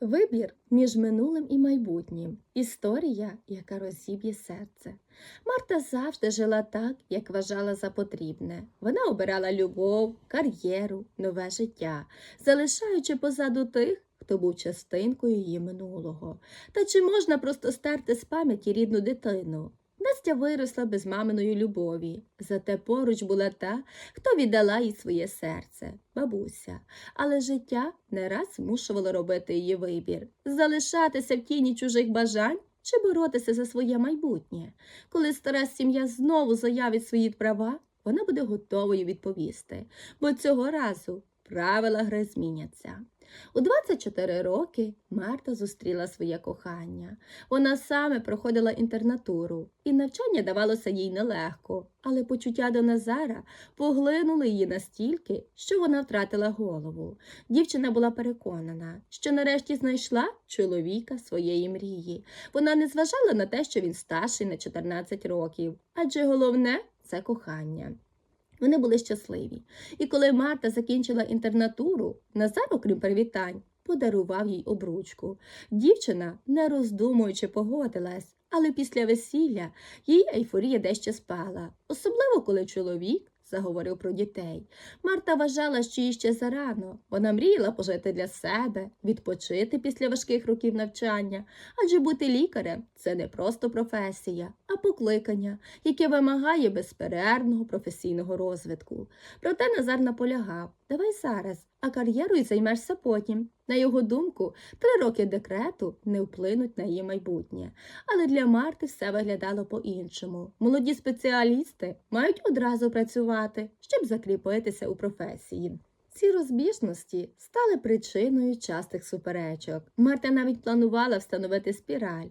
Вибір між минулим і майбутнім. Історія, яка розіб'є серце. Марта завжди жила так, як вважала за потрібне. Вона обирала любов, кар'єру, нове життя, залишаючи позаду тих, хто був частинкою її минулого. Та чи можна просто стерти з пам'яті рідну дитину? Настя виросла без маминої любові, зате поруч була та, хто віддала їй своє серце, бабуся. Але життя не раз змушувало робити її вибір залишатися в тіні чужих бажань чи боротися за своє майбутнє. Коли стара сім'я знову заявить свої права, вона буде готовою відповісти, бо цього разу правила гри зміняться. У 24 роки Марта зустріла своє кохання. Вона саме проходила інтернатуру, і навчання давалося їй нелегко, але почуття до Назара поглинули її настільки, що вона втратила голову. Дівчина була переконана, що нарешті знайшла чоловіка своєї мрії. Вона не зважала на те, що він старший на 14 років, адже головне це кохання. Вони були щасливі. І коли Марта закінчила інтернатуру, Назар, окрім привітань, подарував їй обручку. Дівчина, не роздумуючи, погодилась, але після весілля її ейфорія дещо спала, особливо коли чоловік заговорив про дітей. Марта вважала, що їй ще зарано. Вона мріяла пожити для себе, відпочити після важких років навчання, адже бути лікарем це не просто професія, а покликання, яке вимагає безперервного професійного розвитку. Проте Назар наполягав давай зараз, а кар'єрою займешся потім. На його думку, три роки декрету не вплинуть на її майбутнє. Але для Марти все виглядало по-іншому. Молоді спеціалісти мають одразу працювати, щоб закріпитися у професії. Ці розбіжності стали причиною частих суперечок. Марта навіть планувала встановити спіраль,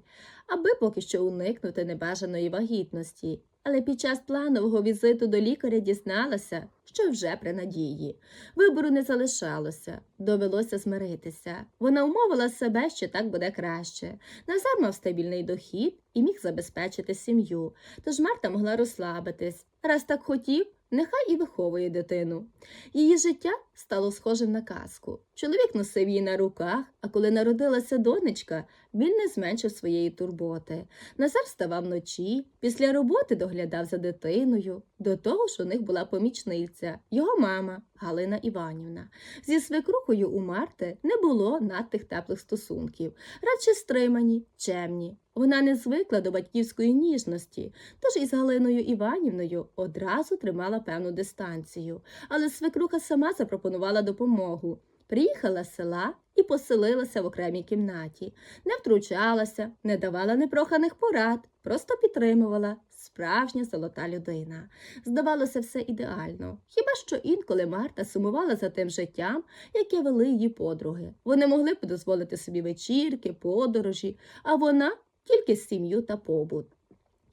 аби поки що уникнути небажаної вагітності. Але під час планового візиту до лікаря дізналася, що вже при надії. Вибору не залишалося, довелося змиритися. Вона умовила себе, що так буде краще. Назар мав стабільний дохід і міг забезпечити сім'ю, тож Марта могла розслабитись. Раз так хотів, нехай і виховує дитину. Її життя стало схожим на казку. Чоловік носив її на руках, а коли народилася донечка, він не зменшив своєї турботи. Назар вставав вночі, після роботи доглядав за дитиною. До того ж у них була помічниця, його мама Галина Іванівна. Зі свекрухою у Марти не було надтих теплих стосунків, радше стримані, чемні. Вона не звикла до батьківської ніжності, тож із Галиною Іванівною одразу тримала певну дистанцію. Але свекруха сама запропонувала допомогу. Приїхала з села і поселилася в окремій кімнаті, не втручалася, не давала непроханих порад, просто підтримувала справжня золота людина. Здавалося, все ідеально. Хіба що інколи Марта сумувала за тим життям, яке вели її подруги. Вони могли б дозволити собі вечірки, подорожі, а вона тільки сім'ю та побут.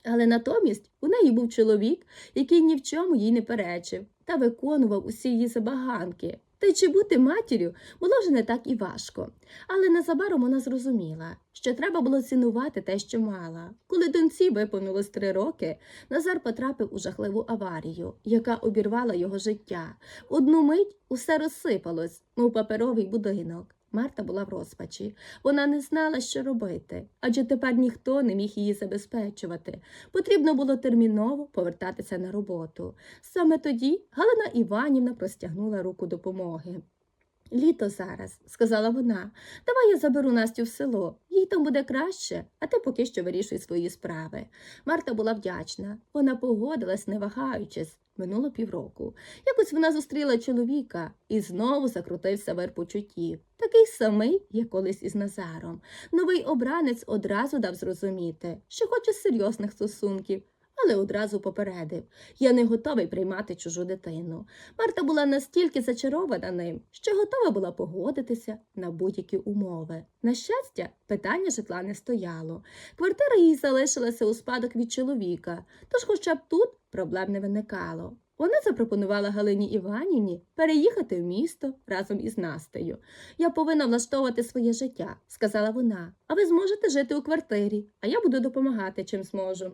Але натомість у неї був чоловік, який ні в чому їй не перечив та виконував усі її забаганки. Та й чи бути матір'ю було вже не так і важко. Але незабаром вона зрозуміла, що треба було цінувати те, що мала. Коли доньці виповнилось три роки, Назар потрапив у жахливу аварію, яка обірвала його життя. Одну мить усе розсипалось, мов паперовий будинок. Марта була в розпачі. Вона не знала, що робити, адже тепер ніхто не міг її забезпечувати. Потрібно було терміново повертатися на роботу. Саме тоді Галина Іванівна простягнула руку допомоги. Літо зараз, сказала вона, давай я заберу Настю в село. Їй там буде краще, а ти поки що вирішуй свої справи. Марта була вдячна. Вона погодилась, не вагаючись. Минуло півроку. Якось вона зустріла чоловіка і знову закрутився вир почуттів. Такий самий, як колись із Назаром. Новий обранець одразу дав зрозуміти, що хоче серйозних стосунків, але одразу попередив я не готовий приймати чужу дитину. Марта була настільки зачарована ним, що готова була погодитися на будь-які умови. На щастя, питання житла не стояло. Квартира їй залишилася у спадок від чоловіка, тож хоча б тут проблем не виникало. Вона запропонувала Галині Іванівні переїхати в місто разом із Настею. Я повинна влаштовувати своє життя, сказала вона. А ви зможете жити у квартирі, а я буду допомагати чим зможу.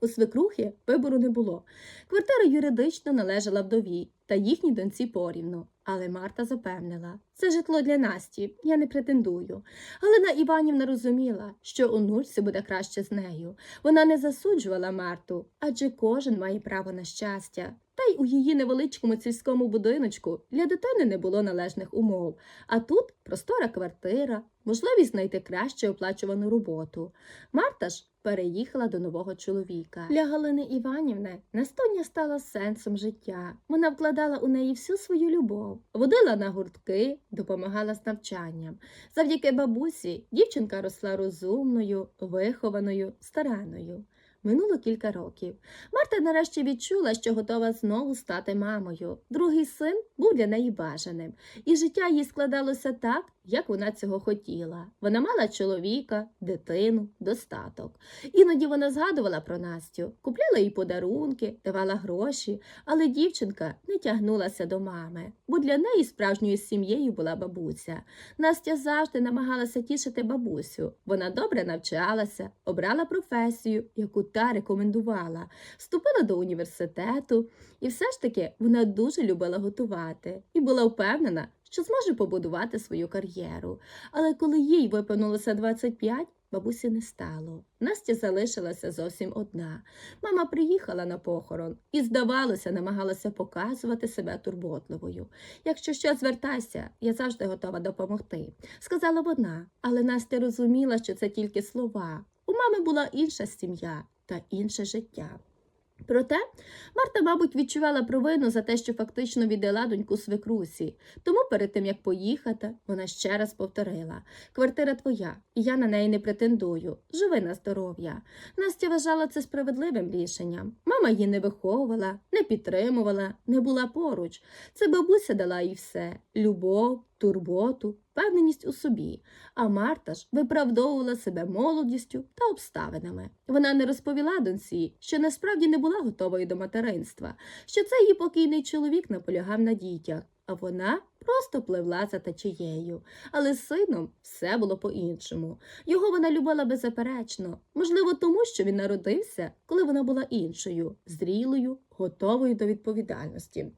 У свекрухи вибору не було. Квартира юридично належала вдові та їхній доньці порівну. Але Марта запевнила, це житло для Насті, я не претендую. Галина Іванівна розуміла, що онучці буде краще з нею. Вона не засуджувала Марту, адже кожен має право на щастя. Та й у її невеличкому сільському будиночку для дитини не було належних умов. А тут простора квартира, можливість знайти краще оплачувану роботу. Марта ж переїхала до нового чоловіка. Для Галини Іванівни Настоня стала сенсом життя. Вона вкладала у неї всю свою любов, водила на гуртки, допомагала з навчанням. Завдяки бабусі дівчинка росла розумною, вихованою, старанною. Минуло кілька років. Марта нарешті відчула, що готова знову стати мамою. Другий син був для неї бажаним, і життя їй складалося так, як вона цього хотіла. Вона мала чоловіка, дитину, достаток. Іноді вона згадувала про Настю, купляла їй подарунки, давала гроші, але дівчинка не тягнулася до мами, бо для неї справжньою сім'єю була бабуся. Настя завжди намагалася тішити бабусю. Вона добре навчалася, обрала професію, яку та рекомендувала, вступила до університету, і все ж таки вона дуже любила готувати і була впевнена, що зможе побудувати свою кар'єру. Але коли їй виповнилося 25, бабусі не стало. Настя залишилася зовсім одна. Мама приїхала на похорон і, здавалося, намагалася показувати себе турботливою. Якщо що, звертайся, я завжди готова допомогти, сказала вона, але Настя розуміла, що це тільки слова. У мами була інша сім'я та інше життя. Проте Марта, мабуть, відчувала провину за те, що фактично віддала доньку свекрусі. Тому перед тим, як поїхати, вона ще раз повторила квартира твоя, і я на неї не претендую. Живи на здоров'я. Настя вважала це справедливим рішенням. Мама її не виховувала, не підтримувала, не була поруч. Це бабуся дала їй все любов, турботу, впевненість у собі. А Марта ж виправдовувала себе молодістю та обставинами. Вона не розповіла доньці, що насправді не була готовою до материнства, що це її покійний чоловік наполягав на дітях, а вона просто пливла за течією. Але з сином все було по-іншому. Його вона любила беззаперечно, можливо, тому що він народився, коли вона була іншою, зрілою, готовою до відповідальності.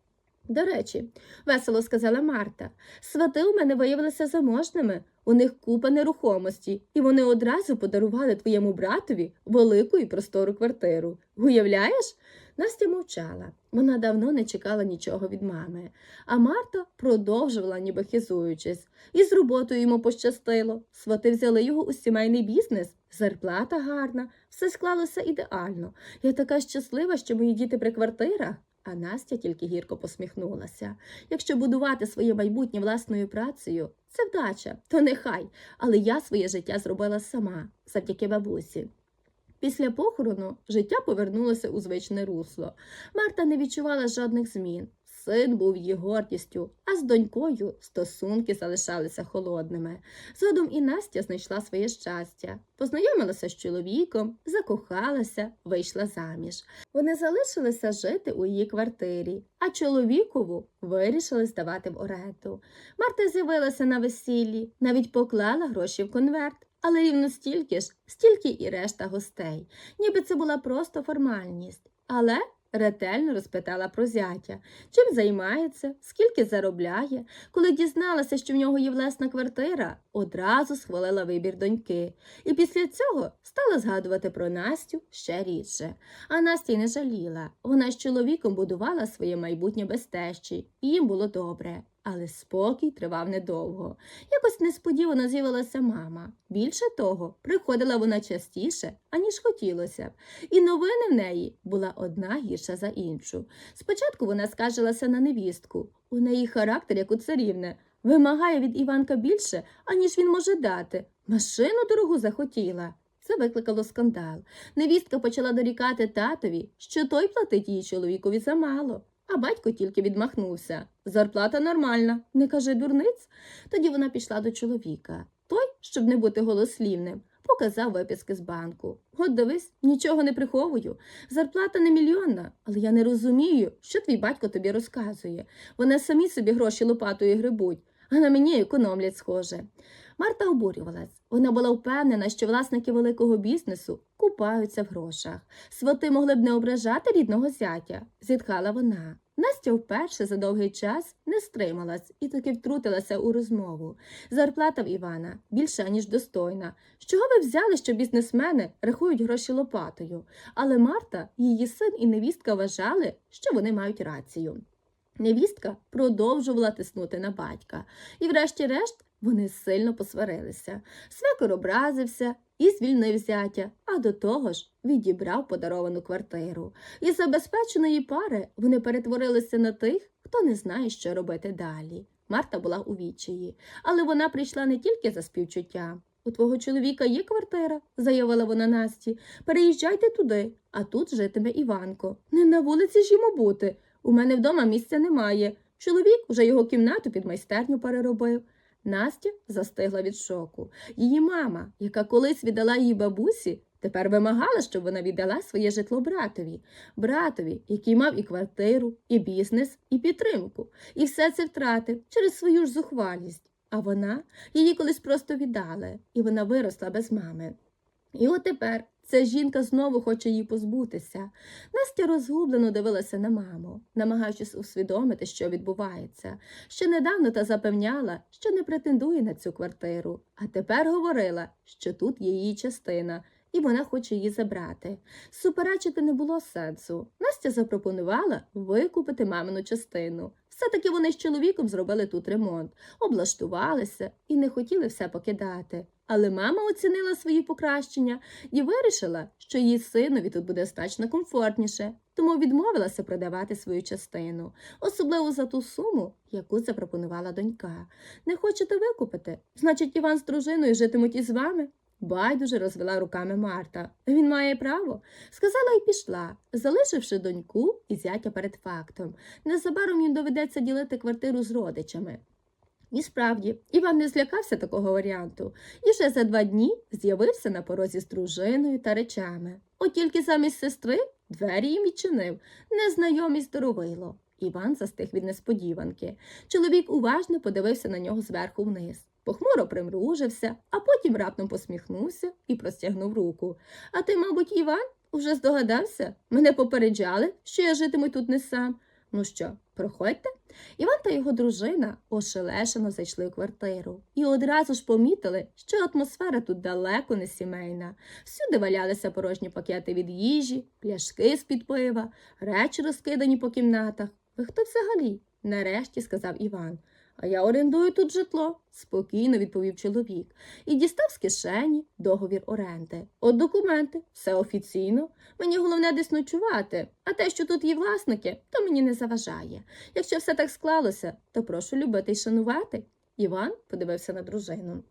До речі, весело сказала Марта, свати у мене виявилися заможними, у них купа нерухомості, і вони одразу подарували твоєму братові велику і простору квартиру. Уявляєш? Настя мовчала. Вона давно не чекала нічого від мами. А Марта продовжувала, ніби хизуючись. І з роботою йому пощастило. Свати взяли його у сімейний бізнес. Зарплата гарна, все склалося ідеально. Я така щаслива, що мої діти при квартирах. А Настя тільки гірко посміхнулася. Якщо будувати своє майбутнє власною працею, це вдача, то нехай. Але я своє життя зробила сама, завдяки бабусі. Після похорону життя повернулося у звичне русло. Марта не відчувала жодних змін. Син був її гордістю, а з донькою стосунки залишалися холодними. Згодом і Настя знайшла своє щастя, познайомилася з чоловіком, закохалася, вийшла заміж. Вони залишилися жити у її квартирі, а чоловікову вирішили здавати в оренду. Марта з'явилася на весіллі, навіть поклала гроші в конверт. Але рівно стільки ж, стільки і решта гостей, ніби це була просто формальність. Але ретельно розпитала про зятя, чим займається, скільки заробляє. Коли дізналася, що в нього є власна квартира, одразу схвалила вибір доньки. І після цього стала згадувати про Настю ще рідше. А Настя й не жаліла. Вона з чоловіком будувала своє майбутнє без тещі, і їм було добре. Але спокій тривав недовго. Якось несподівано з'явилася мама. Більше того, приходила вона частіше, аніж хотілося б. І новини в неї була одна гірша за іншу. Спочатку вона скаржилася на невістку. У неї характер, як у царівни, вимагає від Іванка більше, аніж він може дати. Машину дорогу захотіла. Це викликало скандал. Невістка почала дорікати татові, що той платить її чоловікові замало. А батько тільки відмахнувся. Зарплата нормальна, не кажи дурниць. Тоді вона пішла до чоловіка. Той, щоб не бути голослівним, показав виписки з банку. От дивись, нічого не приховую. Зарплата не мільйонна, але я не розумію, що твій батько тобі розказує. Вони самі собі гроші лопатою грибуть, а на мені економлять схоже. Марта обурювалась. Вона була впевнена, що власники великого бізнесу купаються в грошах. Свати могли б не ображати рідного зятя, зітхала вона. Настя вперше за довгий час не стрималась і таки втрутилася у розмову. Зарплата в Івана більша, ніж достойна. З чого ви взяли, що бізнесмени рахують гроші лопатою? Але Марта, її син і невістка вважали, що вони мають рацію. Невістка продовжувала тиснути на батька, і, врешті-решт, вони сильно посварилися. Свекор образився і звільнив зятя, а до того ж відібрав подаровану квартиру. Із забезпеченої пари вони перетворилися на тих, хто не знає, що робити далі. Марта була у відчаї, але вона прийшла не тільки за співчуттям. У твого чоловіка є квартира, заявила вона Насті. Переїжджайте туди, а тут житиме Іванко. Не на вулиці ж йому бути. У мене вдома місця немає. Чоловік уже його кімнату під майстерню переробив. Настя застигла від шоку. Її мама, яка колись віддала її бабусі, тепер вимагала, щоб вона віддала своє житло братові. Братові, який мав і квартиру, і бізнес, і підтримку. І все це втратив через свою ж зухвалість. А вона її колись просто віддали, і вона виросла без мами. І от тепер ця жінка знову хоче її позбутися. Настя розгублено дивилася на маму, намагаючись усвідомити, що відбувається. Ще недавно та запевняла, що не претендує на цю квартиру, а тепер говорила, що тут є її частина, і вона хоче її забрати. Суперечити не було сенсу. Настя запропонувала викупити мамину частину. Все-таки вони з чоловіком зробили тут ремонт, облаштувалися і не хотіли все покидати. Але мама оцінила свої покращення і вирішила, що її синові тут буде значно комфортніше, тому відмовилася продавати свою частину, особливо за ту суму, яку запропонувала донька. Не хочете викупити? Значить, Іван з дружиною житимуть із вами? Байдуже розвела руками Марта. Він має право, сказала і пішла, залишивши доньку і зятя перед фактом. Незабаром їм доведеться ділити квартиру з родичами. І справді, Іван не злякався такого варіанту і вже за два дні з'явився на порозі з дружиною та речами. От тільки замість сестри двері їм відчинив незнайомий здоровило. Іван застиг від несподіванки. Чоловік уважно подивився на нього зверху вниз. Похмуро примружився, а потім раптом посміхнувся і простягнув руку. А ти, мабуть, Іван, уже здогадався? Мене попереджали, що я житиму тут не сам. Ну що, проходьте? Іван та його дружина ошелешено зайшли у квартиру і одразу ж помітили, що атмосфера тут далеко не сімейна. Всюди валялися порожні пакети від їжі, пляшки з-під пива, речі розкидані по кімнатах. Ви хто взагалі? нарешті сказав Іван. А я орендую тут житло, спокійно відповів чоловік і дістав з кишені договір оренди. От документи, все офіційно. Мені головне десь ночувати, а те, що тут є власники, то мені не заважає. Якщо все так склалося, то прошу любити й шанувати. Іван подивився на дружину.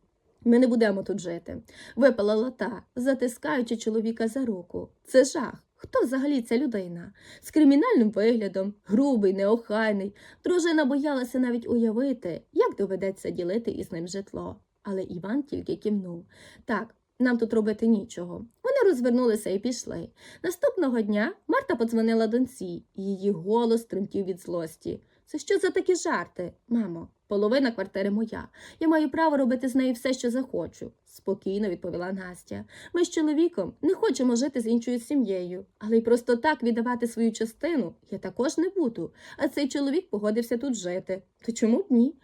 Ми не будемо тут жити. Випала лота, затискаючи чоловіка за руку. Це жах. Хто взагалі ця людина? З кримінальним виглядом, грубий, неохайний. Дружина боялася навіть уявити, як доведеться ділити із ним житло. Але Іван тільки кивнув. Так, нам тут робити нічого. Вони розвернулися і пішли. Наступного дня Марта подзвонила донці, її голос тремтів від злості. Це що за такі жарти, мамо? Половина квартири моя. Я маю право робити з нею все, що захочу, спокійно відповіла Настя. Ми з чоловіком не хочемо жити з іншою сім'єю, але й просто так віддавати свою частину я також не буду. А цей чоловік погодився тут жити. То чому б ні?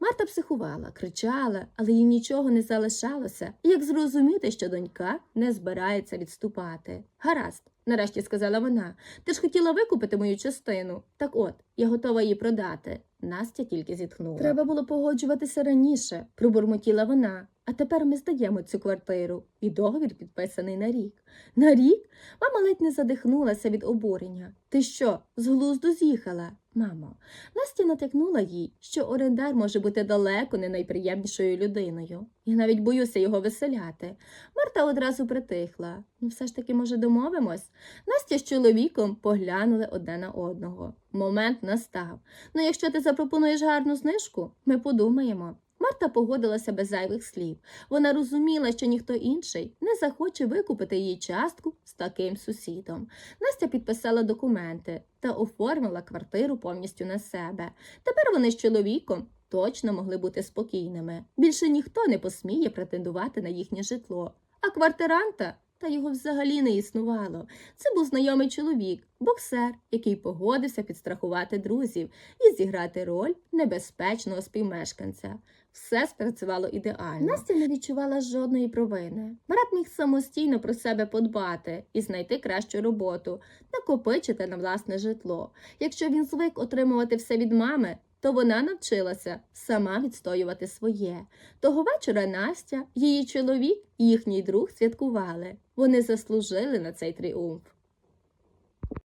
Марта психувала, кричала, але їй нічого не залишалося, як зрозуміти, що донька не збирається відступати. Гаразд, нарешті сказала вона. Ти ж хотіла викупити мою частину. Так от, я готова її продати. Настя тільки зітхнула. Треба було погоджуватися раніше, пробурмотіла вона. А тепер ми здаємо цю квартиру, і договір підписаний на рік. На рік? Мама ледь не задихнулася від обурення. Ти що, з глузду з'їхала? Мамо, Настя натякнула їй, що орендар може бути далеко не найприємнішою людиною. Я навіть боюся його веселяти. Марта одразу притихла. Ну, все ж таки, може, домовимось? Настя з чоловіком поглянули одне на одного. Момент настав. Ну, якщо ти запропонуєш гарну знижку, ми подумаємо. Марта погодилася без зайвих слів. Вона розуміла, що ніхто інший не захоче викупити її частку з таким сусідом. Настя підписала документи та оформила квартиру повністю на себе. Тепер вони з чоловіком точно могли бути спокійними. Більше ніхто не посміє претендувати на їхнє житло. А квартиранта Та його взагалі не існувало. Це був знайомий чоловік, боксер, який погодився підстрахувати друзів і зіграти роль небезпечного співмешканця. Все спрацювало ідеально. Настя не відчувала жодної провини. Брат міг самостійно про себе подбати і знайти кращу роботу, накопичити на власне житло. Якщо він звик отримувати все від мами, то вона навчилася сама відстоювати своє. Того вечора Настя, її чоловік і їхній друг святкували. Вони заслужили на цей тріумф.